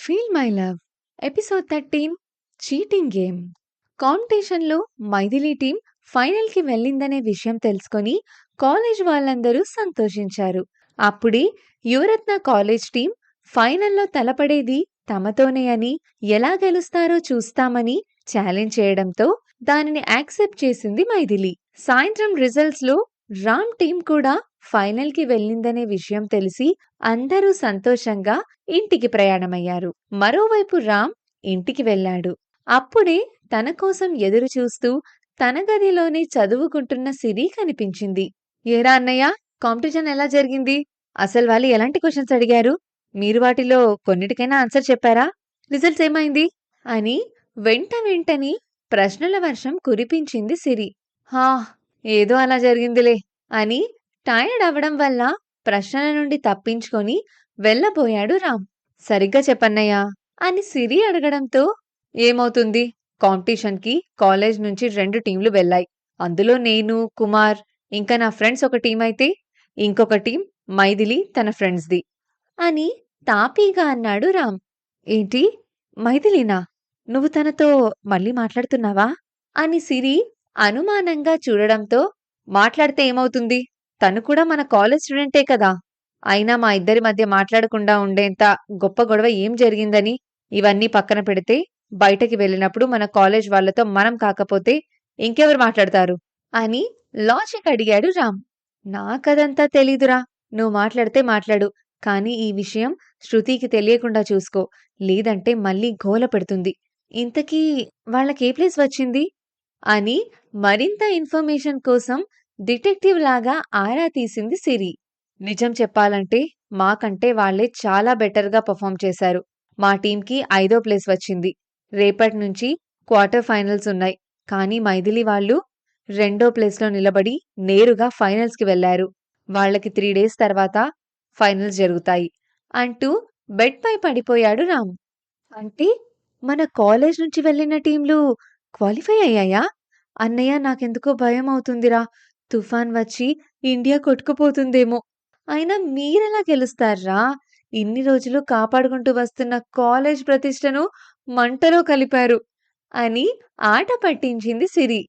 Feel my love episode thirteen cheating game కాంపిటీషన్లో Maithili team ఫైనల్కి వెళ్ళిందనే విషయం తెలుసుకొని కాలేజ్ వాళ్ళందరూ సంతోషించారు. అప్పుడే యువరత్న కాలేజ్ టీం ఫైనల్లో తలపడేది తమతోనే అని ఎలా గెలుస్తారో చూస్తామని ఛాలెంజ్ చేయడంతో దానిని యాక్సెప్ట్ చేసింది మైథిలి. సాయంత్రం రిజల్ట్స్లో రామ్ టీం కూడా ఫైనల్కి వెళ్ళిందనే విషయం తెలిసి అందరూ సంతోషంగా ఇంటికి ప్రయాణమయ్యారు. మరోవైపు రామ్ ఇంటికి వెళ్ళాడు. అప్పుడే తన కోసం ఎదురు చూస్తూ తన గదిలోనే చదువుకుంటున్న సిరి కనిపించింది. ఏరా అన్నయ్య కాంపిటీషన్ ఎలా జరిగింది? అసలు వాళ్ళు ఎలాంటి క్వశ్చన్స్ అడిగారు? మీరు వాటిలో కొన్నిటికైనా ఆన్సర్ చెప్పారా? రిజల్ట్స్ ఏమైంది? అని వెంట వెంటని ప్రశ్నల వర్షం కురిపించింది సిరి. హా ఏదో అలా జరిగిందిలే అని టైర్డ్ అవ్వడం వల్ల ప్రశ్నల నుండి తప్పించుకొని వెళ్ళబోయాడు రామ్. సరిగ్గా చెప్పన్నయ్యా అని సిరి అడగడంతో ఏమవుతుంది? కాంపిటీషన్కి కాలేజ్ నుంచి రెండు టీంలు వెళ్ళాయి. అందులో నేను కుమార్ ఇంకా నా ఫ్రెండ్స్ ఒక టీం అయితే ఇంకొక టీం మైథిలి తన ఫ్రెండ్స్ది అని తాపీగా అన్నాడు రామ్. ఏంటి? మైథిలినా? నువ్వు తనతో మళ్ళీ మాట్లాడుతున్నావా? అని సిరి అనుమానంగా చూడడంతో మాట్లాడితే ఏమవుతుంది? తను కూడా మన కాలేజ్ స్టూడెంటే కదా. అయినా మా ఇద్దరి మధ్య మాట్లాడకుండా ఉండేంత గొప్ప గొడవ ఏం జరిగిందని ఇవన్నీ పక్కన పెడితే బయటకి వెళ్ళినప్పుడు మన కాలేజ్ వాళ్ళతో మనం కాకపోతే ఇంకెవరు మాట్లాడతారు? అని లాజిక్ అడిగాడు రామ్. నాకదంతా తెలీదురా. నువ్వు మాట్లాడితే మాట్లాడు. కానీ ఈ విషయం శృతికి తెలియకుండా చూసుకో. లేదంటే మళ్ళీ గోల పెడుతుంది. ఇంతకీ వాళ్ళకి ఏ ప్లేస్ వచ్చింది? అని మరింత ఇన్ఫర్మేషన్ కోసం డిటెక్టివ్ లాగా ఆరా తీసింది సిరి. నిజం చెప్పాలంటే మాకంటే వాళ్ళే చాలా బెటర్గా పర్ఫామ్ చేశారు. మా టీంకి ఐదో ప్లేస్ వచ్చింది. రేపటి నుంచి క్వార్టర్ ఫైనల్స్ ఉన్నాయి. కానీ మైథిలి వాళ్ళు రెండో ప్లేస్లో నిలబడి నేరుగా ఫైనల్స్కి వెళ్ళారు వాళ్ళకి త్రీ డేస్ తర్వాత ఫైనల్స్ జరుగుతాయి అంటూ బెడ్పై పడిపోయాడు రామ్. అంటే మన కాలేజ్ నుంచి వెళ్ళిన టీంలు క్వాలిఫై అయ్యాయా? అన్నయ్య నాకెందుకో భయం అవుతుందిరా తుఫాన్ వచ్చి ఇండియా కొట్టుకుపోతుందేమో. అయినా మీరెలా గెలుస్తారా? ఇన్ని రోజులు కాపాడుకుంటూ వస్తున్న కాలేజ్ ప్రతిష్టను మంటలో కలిపారు అని ఆట పట్టించింది సిరి.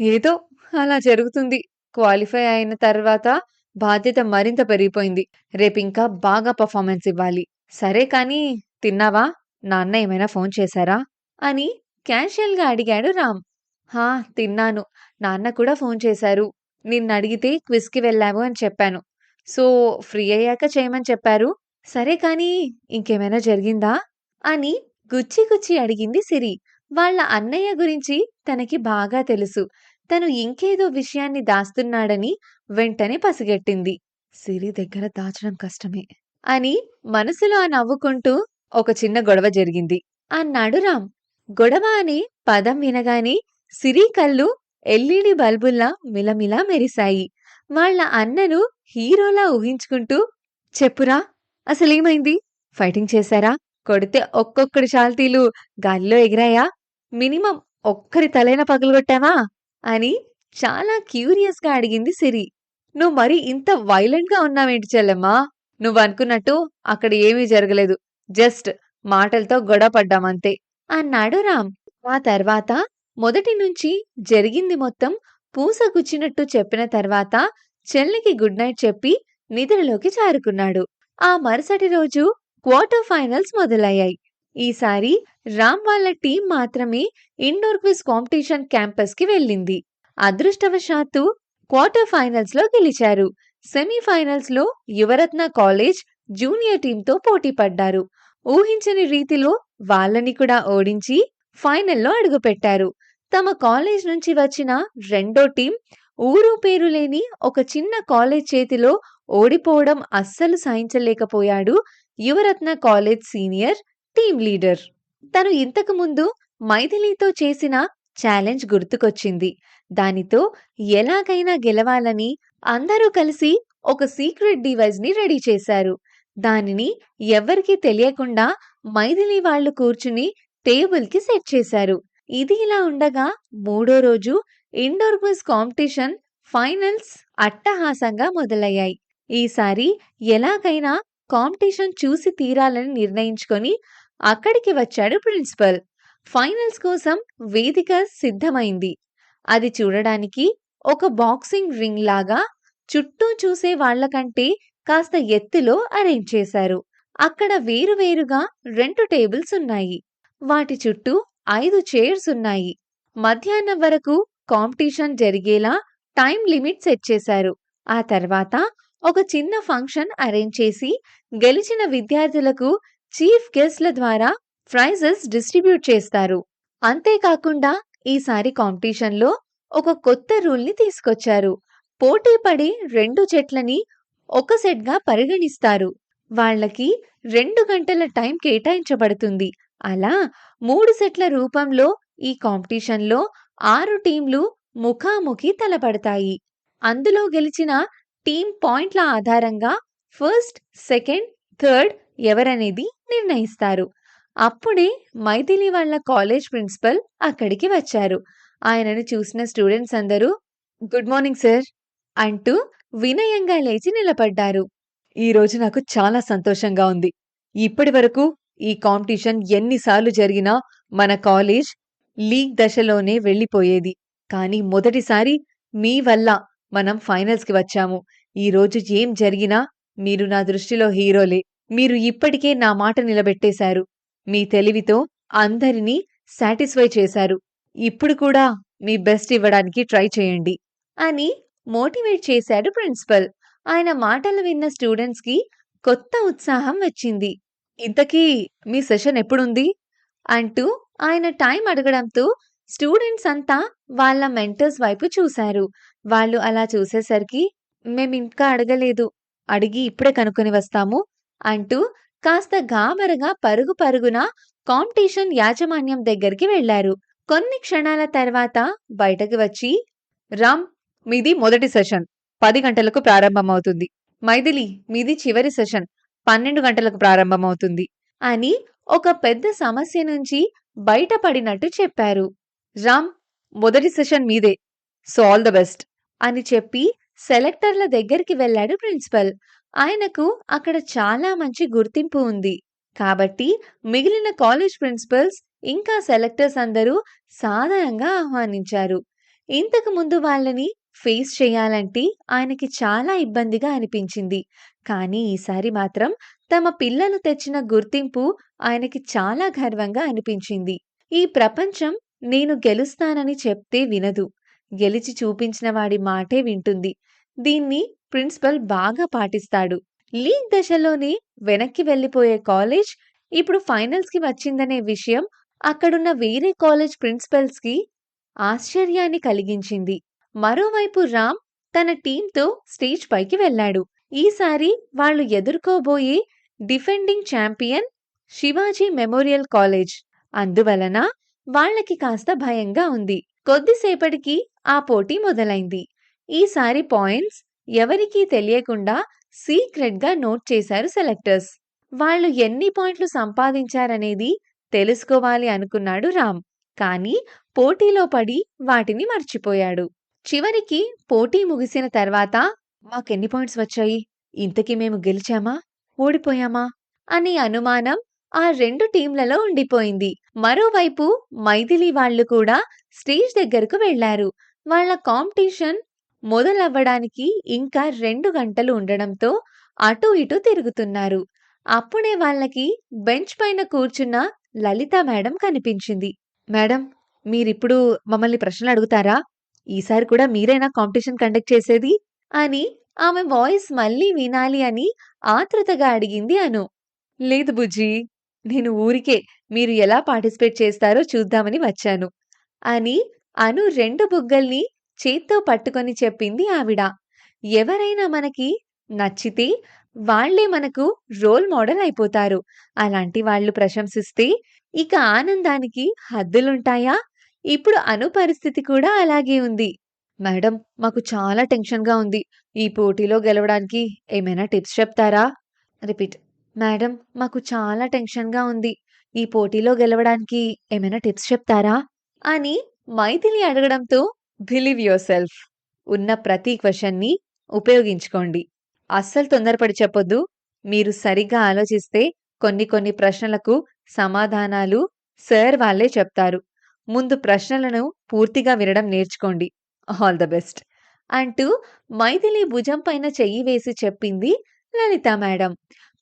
ఏదో అలా జరుగుతుంది. క్వాలిఫై అయిన తర్వాత బాధ్యత మరింత పెరిగిపోయింది. రేపింకా బాగా పర్ఫార్మెన్స్ ఇవ్వాలి. సరే కానీ తిన్నావా? నాన్న ఏమైనా ఫోన్ చేశారా? అని క్యాషువల్గా అడిగాడు రామ్. హా తిన్నాను. నాన్న కూడా ఫోన్ చేశారు. నిన్ను అడిగితే క్విజ్కి వెళ్ళాము అని చెప్పాను. సో ఫ్రీ అయ్యాక చేయమని చెప్పారు. సరే కానీ ఇంకేమైనా జరిగిందా? అని గుచ్చి గుచ్చి అడిగింది సిరి. వాళ్ళ అన్నయ్య గురించి తనకి బాగా తెలుసు. తను ఇంకేదో విషయాన్ని దాస్తున్నాడని వెంటనే పసిగట్టింది. సిరి దగ్గర దాచడం కష్టమే అని మనసులో నవ్వుకుంటూ ఒక చిన్న గొడవ జరిగింది. అన్నాడు రామ్. గొడవ అనే పదం వినగానే సిరి కళ్ళు ఎల్ఈడి బల్బుల్లా మిలమిలా మెరిశాయి. వాళ్ళ అన్నను హీరోలా ఊహించుకుంటూ చెప్పురా అసలేమైంది? ఫైటింగ్ చేశారా? కొడితే ఒక్కొక్కడి చాల్తీలు గాలిలో ఎగిరాయా? మినిమం ఒక్కరి తలైన పగలగొట్టావా? అని చాలా క్యూరియస్గా అడిగింది సిరి. నువ్వు మరి ఇంత వైలెంట్గా ఉన్నావేంటి చెల్లెమ్మా? నువ్వు అనుకున్నట్టు అక్కడ ఏమీ జరగలేదు. జస్ట్ మాటలతో గొడవ పడ్డామంతే. అన్నాడు రామ్. ఆ తర్వాత మొదటి నుంచి జరిగింది మొత్తం పూసగుచ్చినట్టు చెప్పిన తర్వాత చెల్లికి గుడ్ నైట్ చెప్పి నిద్రలోకి జారుకున్నాడు. ఆ మరుసటి రోజు క్వార్టర్ ఫైనల్స్ మొదలయ్యాయి. ఈసారి రామ్ వాళ్ళ టీం మాత్రమే ఇండోర్ క్విజ్ కాంపిటీషన్ క్యాంపస్కి వెళ్ళింది. అదృష్టవశాత్తు క్వార్టర్ ఫైనల్స్లో గెలిచారు. సెమీఫైనల్స్లో యువరత్న కాలేజ్ జూనియర్ టీంతో పోటీ పడ్డారు. ఊహించని రీతిలో వాళ్ళని కూడా ఓడించి ఫైనల్లో అడుగుపెట్టారు. తమ కాలేజ్ నుంచి వచ్చిన రెండో టీం ఊరు పేరు లేని ఒక చిన్న కాలేజ్ చేతిలో ఓడిపోవడం అస్సలు సహించలేకపోయాడు Yuvaratna college senior team leader. తను ఇంతకు ముందు మైథిలితో చేసిన ఛాలెంజ్ గుర్తుకొచ్చింది. దానితో ఎలాగైనా గెలవాలని అందరూ కలిసి ఒక సీక్రెట్ డివైస్ని రెడీ చేశారు. దానిని ఎవరికీ తెలియకుండా మైథిలి వాళ్ళు కూర్చుని టేబుల్కి సెట్ చేశారు ఇది ఇలా ఉండగా మూడో రోజు ఇండోర్ క్విజ్ కాంపిటీషన్ ఫైనల్స్ అట్టహాసంగా మొదలయ్యాయి ఈసారి ఎలాగైనా కాంపిటీషన్ చూసి తీరాలని నిర్ణయించుకొని అక్కడికి వచ్చాడు ప్రిన్సిపల్. ఫైనల్స్ కోసం వేదిక సిద్ధమైంది. అది చూడడానికి ఒక బాక్సింగ్ రింగ్ లాగా చుట్టూ చూసే వాళ్ళకంటే కాస్త ఎత్తులో అరేంజ్ చేశారు. అక్కడ వేరువేరుగా రెండు టేబుల్స్ ఉన్నాయి. వాటి చుట్టూ ఐదు చైర్స్ ఉన్నాయి. మధ్యాహ్నం వరకు కాంపిటీషన్ జరిగేలా టైం లిమిట్ సెట్ చేశారు. ఆ తర్వాత ఒక చిన్న ఫంక్షన్ అరేంజ్ చేసి గెలిచిన విద్యార్థులకు చీఫ్ గెస్ట్‌ల ద్వారా ప్రైజెస్ డిస్ట్రిబ్యూట్ చేస్తారు. అంతేకాకుండా ఈసారి కాంపిటీషన్‌లో ఒక కొత్త రూల్‌ని తీసుకొచ్చారు. పోటీ పడి రెండు చెట్లని ఒక సెట్‌గా పరిగణిస్తారు. వాళ్ళకి రెండు గంటల టైం కేటాయించబడుతుంది. అలా మూడు సెట్ల రూపంలో ఈ కాంపిటీషన్‌లో ఆరు టీంలు ముఖాముఖి తలపడతాయి. అందులో గెలిచిన టీం పాయింట్ల ఆధారంగా ఫస్ట్, సెకండ్, థర్డ్ ఎవరనేది నిర్ణయిస్తారు. అప్పుడే మైథిలి వాళ్ళ కాలేజ్ ప్రిన్సిపల్ అక్కడికి వచ్చారు. ఆయనను చూసిన స్టూడెంట్స్ అందరూ గుడ్ మార్నింగ్ సార్ అంటూ వినయంగా లేచి నిలబడ్డారు. ఈరోజు నాకు చాలా సంతోషంగా ఉంది. ఇప్పటివరకు ఈ కాంపిటీషన్ ఎన్నిసార్లు జరిగినా మన కాలేజ్ లీగ్ దశలోనే వెళ్ళిపోయేది. కానీ మొదటిసారి మీ వల్ల మనం ఫైనల్స్‌కి వచ్చాము. ఈరోజు ఏం జరిగినా మీరు నా దృష్టిలో హీరోలే. మీరు ఇప్పటికే నా మాట నిలబెట్టేశారు. మీ తెలివితో అందరినీ సాటిస్ఫై చేశారు. ఇప్పుడు కూడా మీ బెస్ట్ ఇవ్వడానికి ట్రై చేయండి. అని మోటివేట్ చేశాడు ప్రిన్సిపల్. ఆయన మాటలు విన్న స్టూడెంట్స్‌కి కొత్త ఉత్సాహం వచ్చింది. ఇంతకీ మీ సెషన్ ఎప్పుడుంది? అంటూ ఆయన టైం అడగడంతో స్టూడెంట్స్ అంతా వాళ్ళ మెంటర్స్ వైపు చూశారు. వాళ్ళు అలా చూసేసరికి మేమింకా అడగలేదు. అడిగి ఇప్పుడే కనుక్కొని వస్తాము అంటూ కాస్త గాబరగా పరుగు పరుగున కాంపిటీషన్ యాజమాన్యం దగ్గరికి వెళ్ళారు. కొన్ని క్షణాల తర్వాత బయటకు వచ్చి రామ్ మీది మొదటి సెషన్ పది గంటలకు ప్రారంభమవుతుంది. మైథిలి మీది చివరి సెషన్ 12 గంటలకు ప్రారంభమవుతుంది. అని ఒక పెద్ద సమస్య నుంచి బయటపడినట్టు చెప్పారు. రామ్ మొదటి సెషన్ మీదే. సో ఆల్ ద బెస్ట్ అని చెప్పి సెలెక్టర్ల దగ్గరికి వెళ్ళాడు ప్రిన్సిపల్. ఆయనకు అక్కడ చాలా మంచి గుర్తింపు ఉంది. కాబట్టి మిగిలిన కాలేజ్ ప్రిన్సిపల్స్ ఇంకా సెలెక్టర్స్ అందరూ సాధారణంగా ఆహ్వానించారు. ఇంతకు ముందు వాళ్ళని ఫేస్ చేయాలంటే ఆయనకి చాలా ఇబ్బందిగా అనిపించింది. కానీ ఈసారి మాత్రం తమ పిల్లలు తెచ్చిన గుర్తింపు ఆయనకి చాలా గర్వంగా అనిపించింది. ఈ ప్రపంచం నేను గెలుస్తానని చెప్తే వినదు. గెలిచి చూపించిన వాడి మాటే వింటుంది. దీన్ని ప్రిన్సిపల్ బాగా పాటిస్తాడు. లీగ్ దశలోనే వెనక్కి వెళ్ళిపోయే కాలేజ్ ఇప్పుడు ఫైనల్స్‌కి వచ్చిందనే విషయం అక్కడున్న వేరే కాలేజ్ ప్రిన్సిపల్స్‌కి ఆశ్చర్యాన్ని కలిగించింది. మరోవైపు రామ్ తన టీంతో స్టేజ్ పైకి వెళ్ళాడు. ఈసారి వాళ్ళు ఎదుర్కోబోయే defending champion Shivaji memorial college. అందువలన వాళ్ళకి కాస్త భయంగా ఉంది. కొద్దిసేపటికి ఆ పోటీ మొదలైంది. ఈసారి పాయింట్స్ ఎవరికీ తెలియకుండా సీక్రెట్‌గా నోట్ చేశారు సెలెక్టర్స్. వాళ్ళు ఎన్ని పాయింట్లు సంపాదించారనేది తెలుసుకోవాలి అనుకున్నాడు రామ్. కానీ పోటీలో పడి వాటిని మర్చిపోయాడు. చివరికి పోటీ ముగిసిన తర్వాత మాకెన్ని పాయింట్స్ వచ్చాయి? ఇంతకీ మేము గెలిచామా? ఓడిపోయామా? అనే అనుమానం ఆ రెండు టీంలలో ఉండిపోయింది. మరోవైపు మైథిలి వాళ్ళు కూడా స్టేజ్ దగ్గరకు వెళ్ళారు. వాళ్ళ కాంపిటీషన్ మొదలవ్వడానికి ఇంకా రెండు గంటలు ఉండడంతో అటూ ఇటూ తిరుగుతున్నారు. అప్పుడే వాళ్ళకి బెంచ్ పైన కూర్చున్న లలిత మేడం కనిపించింది. మేడం మీరిప్పుడు మమ్మల్ని ప్రశ్నలు అడుగుతారా ఈసారి కూడా మీరైనా కాంపిటీషన్ కండక్ట్ చేసేది? అని ఆమె వాయిస్ మళ్ళీ వినాలి అని ఆతృతగా అడిగింది అను. లేదు బుజ్జీ. నేను ఊరికే మీరు ఎలా పార్టిసిపేట్ చేస్తారో చూద్దామని వచ్చాను. అని అను రెండు బుగ్గల్ని చేత్తో పట్టుకొని చెప్పింది ఆవిడ. ఎవరైనా మనకి నచ్చితే వాళ్ళే మనకు రోల్ మోడల్ అయిపోతారు. అలాంటి వాళ్ళు ప్రశంసిస్తే ఇక ఆనందానికి హద్దులుంటాయా? ఇప్పుడు అను పరిస్థితి కూడా అలాగే ఉంది. మేడం మాకు చాలా టెన్షన్‌గా ఉంది. ఈ పోటీలో గెలవడానికి ఏమైనా టిప్స్ చెప్తారా? రిపీట్. మేడం మాకు చాలా టెన్షన్‌గా ఉంది. ఈ పోటీలో గెలవడానికి ఏమైనా టిప్స్ చెప్తారా? అని మైథిలి అడగడంతో బిలీవ్ యువర్ సెల్ఫ్ ఉన్న ప్రతి క్వశ్చన్ని ఉపయోగించుకోండి. అస్సలు తొందరపడి చెప్పొద్దు. మీరు సరిగ్గా ఆలోచిస్తే కొన్ని కొన్ని ప్రశ్నలకు సమాధానాలు సార్ వాళ్ళే చెప్తారు. ముందు ప్రశ్నలను పూర్తిగా వినడం నేర్చుకోండి. All the best. అంటూ మైథిలి భుజం పైన చెయ్యి వేసి చెప్పింది లలిత మేడం.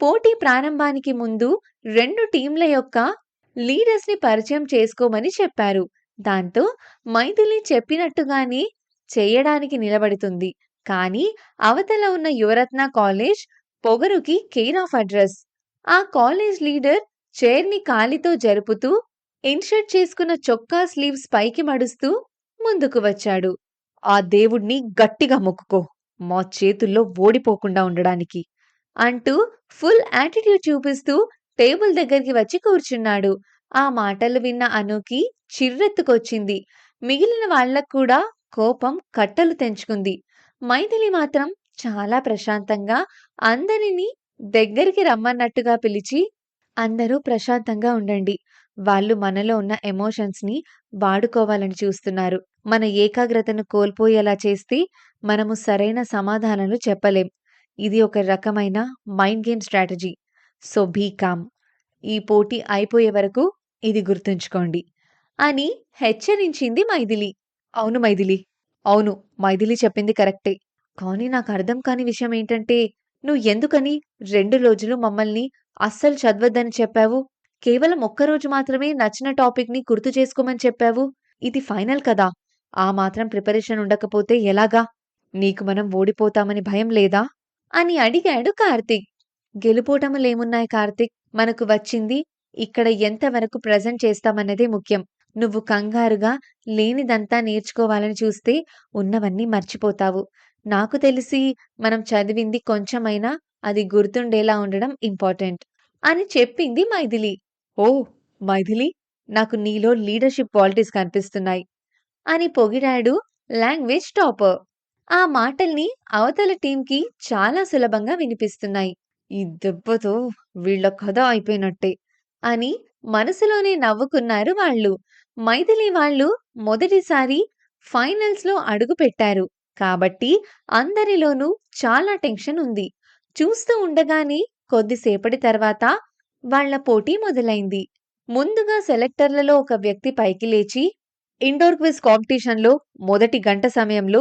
పోటీ ప్రారంభానికి ముందు రెండు టీంల యొక్క లీడర్స్‌ని పరిచయం చేసుకోమని చెప్పారు. దాంతో మైథిలి చెప్పినట్టుగానే చేయడానికి నిలబడుతుంది. కానీ అవతల ఉన్న యువరత్న కాలేజ్ పొగరుకి కేర్ ఆఫ్ అడ్రస్. ఆ కాలేజ్ లీడర్ చైర్‌ని కాలితో జరుపుతూ ఇన్‌షర్ట్ చేసుకున్న చొక్కా స్లీవ్స్ పైకి మడుస్తూ ముందుకు వచ్చాడు. ఆ దేవుణ్ణి గట్టిగా మొక్కుకో మా చేతుల్లో ఓడిపోకుండా ఉండడానికి. అంటూ ఫుల్ యాటిట్యూడ్ చూపిస్తూ టేబుల్ దగ్గరికి వచ్చి కూర్చున్నాడు. ఆ మాటలు విన్న అనుకి చిర్రెత్తుకొచ్చింది. మిగిలిన వాళ్ళకు కూడా కోపం కట్టలు తెంచుకుంది. మైథిలి మాత్రం చాలా ప్రశాంతంగా అందరినీ దగ్గరికి రమ్మన్నట్టుగా పిలిచి, అందరూ ప్రశాంతంగా ఉండండి. వాళ్ళు మనలో ఉన్న ఎమోషన్స్‌ని వాడుకోవాలని చూస్తున్నారు. మన ఏకాగ్రతను కోల్పోయేలా చేస్తే మనము సరైన సమాధానాలు చెప్పలేం. ఇది ఒక రకమైన mind game strategy. So be calm. ఈ పోటీ అయిపోయే వరకు ఇది గుర్తుంచుకోండి. అని హెచ్చరించింది మైథిలి. అవును మైథిలి. అవును. మైథిలి చెప్పింది కరెక్టే. కానీ నాకు అర్థం కాని విషయం ఏంటంటే నువ్వు ఎందుకని రెండు రోజులు మమ్మల్ని అస్సలు చదవద్దని చెప్పావు? కేవలం ఒక్కరోజు మాత్రమే నచ్చిన టాపిక్‌ని గుర్తు చేసుకోమని చెప్పావు. ఇది ఫైనల్ కదా! ఆ మాత్రం ప్రిపరేషన్ ఉండకపోతే ఎలాగా? నీకు మనం ఓడిపోతామని భయం లేదా? అని అడిగాడు కార్తీక్. గెలుపోటములేమున్నాయి కార్తీక్. మనకు వచ్చింది ఇక్కడ ఎంతవరకు ప్రజెంట్ ప్రెజెంట్ చేస్తామన్నదే ముఖ్యం. నువ్వు కంగారుగా లేనిదంతా నేర్చుకోవాలని చూస్తే ఉన్నవన్నీ మర్చిపోతావు. నాకు తెలిసి మనం చదివింది కొంచెమైనా అది గుర్తుండేలా ఉండడం ఇంపార్టెంట్. అని చెప్పింది మైథిలి. ఓ మైథిలి నాకు నీలో లీడర్‌షిప్ క్వాలిటీస్ కనిపిస్తున్నాయి. అని పొగిడాడు లాంగ్వేజ్ టాపర్. ఆ మాటల్ని అవతల టీంకి చాలా సులభంగా వినిపిస్తున్నాయి. ఈ దెబ్బతో వీళ్ళ కథ అయిపోయినట్టే. అని మనసులోనే నవ్వుకున్నారు వాళ్ళు. మైథిలి వాళ్ళు మొదటిసారి ఫైనల్స్‌లో అడుగుపెట్టారు. కాబట్టి అందరిలోనూ చాలా టెన్షన్ ఉంది. చూస్తూ ఉండగానే కొద్దిసేపటి తర్వాత వాళ్ళ పోటీ మొదలైంది. ముందుగా సెలెక్టర్లలో ఒక వ్యక్తి పైకి లేచి ఇండోర్ క్విజ్ కాంపిటీషన్‌లో మొదటి గంట సమయంలో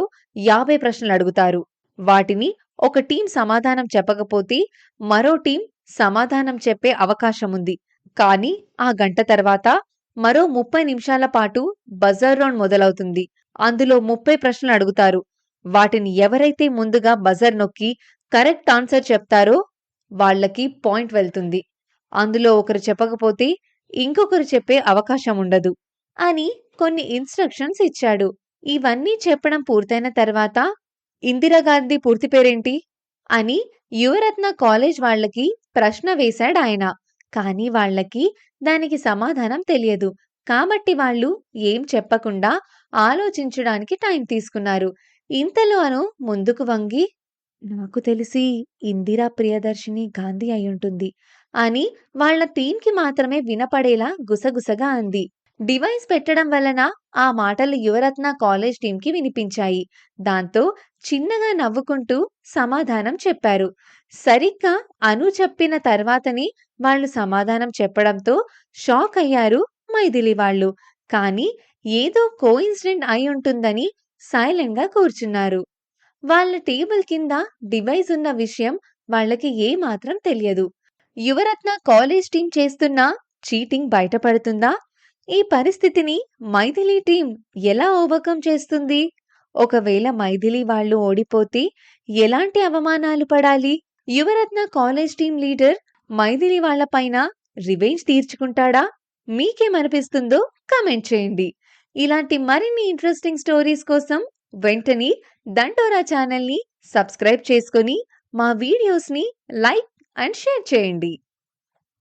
50 ప్రశ్నలు అడుగుతారు. వాటిని ఒక టీం సమాధానం చెప్పకపోతే మరో టీం సమాధానం చెప్పే అవకాశం ఉంది. కానీ ఆ గంట తర్వాత మరో 30 నిమిషాల పాటు బజర్ రౌండ్ మొదలవుతుంది. అందులో 30 ప్రశ్నలు అడుగుతారు. వాటిని ఎవరైతే ముందుగా బజర్ నొక్కి కరెక్ట్ ఆన్సర్ చెప్తారో వాళ్ళకి పాయింట్ వెళ్తుంది. అందులో ఒకరు చెప్పకపోతే ఇంకొకరు చెప్పే అవకాశం ఉండదు. అని కొన్ని ఇన్‌స్ట్రక్షన్స్ ఇచ్చాడు. ఇవన్నీ చెప్పడం పూర్తయిన తర్వాత ఇందిరాగాంధీ పూర్తి పేరేంటి? అని యువరత్న కాలేజ్ వాళ్ళకి ప్రశ్న వేశాడు ఆయన కానీ వాళ్ళకి దానికి సమాధానం తెలియదు. కాబట్టి వాళ్ళు ఏం చెప్పకుండా ఆలోచించడానికి టైం తీసుకున్నారు. ఇంతలో అను ముందుకు వంగి నాకు తెలిసి ఇందిరా ప్రియదర్శిని గాంధీ అయి ఉంటుంది అని వాళ్ళ టీమ్‌కి మాత్రమే వినపడేలా గుసగుసగా అంది. డివైస్ పెట్టడం వలన ఆ మాటలు యువరత్న కాలేజ్ టీంకి వినిపించాయి. దాంతో చిన్నగా నవ్వుకుంటూ సమాధానం చెప్పారు. సరిగ్గా అను చెప్పిన తర్వాతనే వాళ్ళు సమాధానం చెప్పడంతో షాక్ అయ్యారు మైథిలి వాళ్ళు. కానీ ఏదో కోయిన్సిడెంట్ ఉంటుందని సైలెంట్‌గా కూర్చున్నారు. వాళ్ళ టేబుల్ కింద డివైస్ ఉన్న విషయం వాళ్ళకి ఏమాత్రం తెలియదు. యువరత్న కాలేజ్ టీం చేస్తున్న చీటింగ్ బయటపడుతుందా? ఈ పరిస్థితిని మైథిలి టీం ఎలా ఓవర్‌కమ్ చేస్తుంది? ఒకవేళ మైథిలి వాళ్ళు ఓడిపోతే ఎలాంటి అవమానాలు పడాలి? Yuvaratna college team leader Maithili వాళ్ళ పైన రివెంజ్ తీర్చుకుంటాడా? మీకేమనిపిస్తుందో కమెంట్ చేయండి. ఇలాంటి మరిన్ని ఇంట్రెస్టింగ్ స్టోరీస్ కోసం వెంటనే దంటోరా ఛానల్ని సబ్స్క్రైబ్ చేసుకొని మా వీడియోస్‌ని లైక్ అండ్ షేర్ చేయండి.